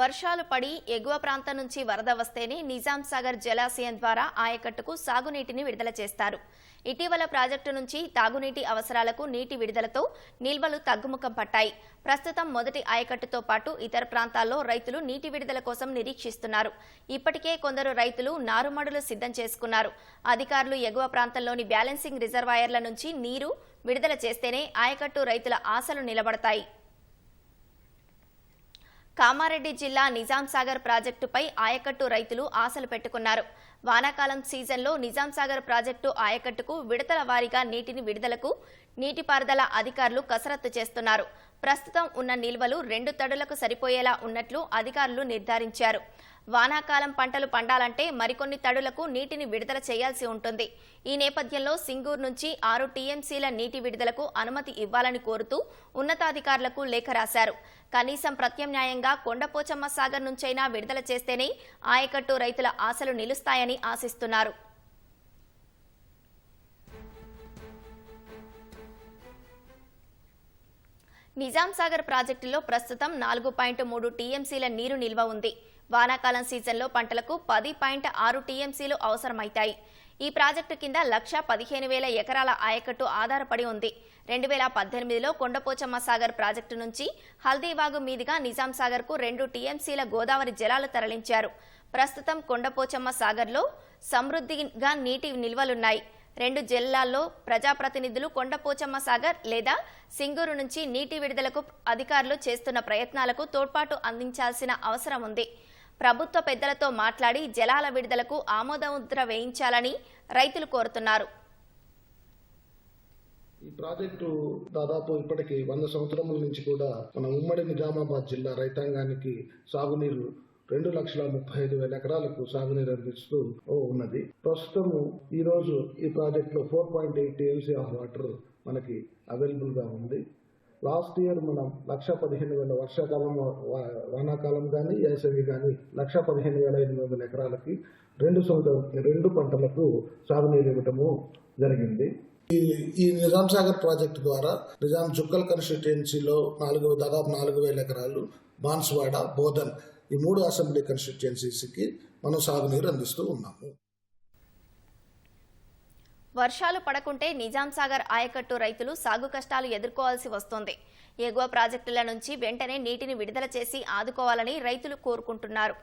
వర్షాలు పడి ఎగువ ప్రాంతం నుంచి వరద వస్తేనే నిజాం సాగర్ జలాశయం ద్వారా ఆయకట్టుకు సాగునీటిని విడుదల చేస్తారు. ఇటీవల ప్రాజెక్టు నుంచి తాగునీటి అవసరాలకు నీటి విడుదలతో నిల్వలు తగ్గుముఖం పట్టాయి. ప్రస్తుతం మొదటి ఆయకట్టుతో పాటు ఇతర ప్రాంతాల్లో రైతులు నీటి విడుదల కోసం నిరీక్షిస్తున్నారు. ఇప్పటికే కొందరు రైతులు నారుమడులు సిద్ధం చేసుకున్నారు. అధికారులు ఎగువ ప్రాంతంలోని బ్యాలెన్సింగ్ రిజర్వాయర్ల నుంచి నీరు విడుదల చేస్తేనే ఆయకట్టు రైతుల ఆశలు నిలబడతాయి. కామారెడ్డి జిల్లా నిజాం సాగర్ ప్రాజెక్టుపై ఆయకట్టు రైతులు ఆశలు పెట్టుకున్నారు. వానాకాలం సీజన్లో నిజాం సాగర్ ప్రాజెక్టు ఆయకట్టుకు విడతల వారీగా నీటిని విడుదలకు నీటిపారుదల అధికారులు కసరత్తు చేస్తున్నారు. ప్రస్తుతం ఉన్న నిల్వలు రెండు తడులకు సరిపోయేలా ఉన్నట్లు అధికారులు నిర్ధారించారు. వానాకాలం పంటలు పండాలంటే మరికొన్ని తడులకు నీటిని విడుదల చేయాల్సి ఉంటుంది. ఈ నేపథ్యంలో సింగూరు నుంచి ఆరు టీఎంసీల నీటి విడుదలకు అనుమతి ఇవ్వాలని కోరుతూ ఉన్నతాధికారులకు లేఖ రాశారు. కనీసం ప్రత్యామ్నాయంగా కొండపోచమ్మ సాగర్ నుంచైనా విడుదల చేస్తేనే ఆయకట్టు రైతుల ఆశలు నిలుస్తాయని ఆశిస్తున్నారు. నిజాం సాగర్ ప్రాజెక్టులో ప్రస్తుతం నాలుగు పాయింట్ మూడు టీఎంసీల నీరు నిల్వ ఉంది. వానాకాలం సీజన్లో పంటలకు పది పాయింట్ ఆరు టీఎంసీలు అవసరమవుతాయి ఈ ప్రాజెక్టు కింద లక్ష పదిహేను వేల ఎకరాల ఆయకట్టు ఆధారపడి ఉంది. రెండు వేల పద్దెనిమిదిలో కొండపోచమ్మ సాగర్ ప్రాజెక్టు నుంచి హల్దీవాగు మీదుగా నిజాం సాగర్కు రెండు టీఎంసీల గోదావరి జలాలు తరలించారు. ప్రస్తుతం కొండపోచమ్మ సాగర్లో సమృద్ధిగా నీటి నిల్వలున్నాయి. రెండు జిల్లాల్లో ప్రజాప్రతినిధులు కొండపోచమ్మ సాగర్ లేదా సింగూరు నుంచి నీటి విడుదలకు అధికారులు చేస్తున్న ప్రయత్నాలకు తోడ్పాటు అందించాల్సిన అవసరం ఉంది. ప్రభుత్వ పెద్దలతో మాట్లాడి జలాల విడుదలకు ఆమోదముద్ర వేయించాలని రైతులు కోరుతున్నారు. ఈ ప్రాజెక్టు దాదాపు ఇప్పటికి వంద సంవత్సరముల నుంచి కూడా మన ఉమ్మడి నిజామాబాద్ జిల్లా రైతాంగానికి సాగునీరు రెండు లక్షల ముప్పై ఐదు వేల ఎకరాలకు సాగునీరు అందిస్తూ ఉన్నది. ప్రస్తుతము ఈ రోజు ఈ ప్రాజెక్ట్లో four point eight TMC of water మనకి అవైలబుల్గా ఉంది. లాస్ట్ ఇయర్ మనం లక్ష పదిహేను వేల వర్షాకాలం వా- వానాకాలం కానీ వేసవి కానీ లక్ష పదిహేను వేల ఎనిమిది వందల ఎకరాలకి రెండు సంవత్సరం రెండు పంటలకు సాగునీరు ఇవ్వటము జరిగింది. ఈ ఈ నిజాం సాగర్ ప్రాజెక్టు ద్వారా నిజాం జుక్కల్ కన్స్టిట్యుయెన్సీలో నాలుగు దాదాపు నాలుగు వేల ఎకరాలు బాన్స్వాడ బోధన్ ఈ మూడు అసెంబ్లీ కాన్స్టిట్యుయెన్సీస్కి మనం సాగునీరు అందిస్తూ ఉన్నాము. వర్షాలు పడకుంటే నిజాం సాగర్ ఆయకట్టు రైతులు సాగు కష్టాలు ఎదుర్కోవాల్సి వస్తోంది. ఎగువ ప్రాజెక్టుల నుంచి వెంటనే నీటిని విడుదల చేసి ఆదుకోవాలని రైతులు కోరుకుంటున్నారు.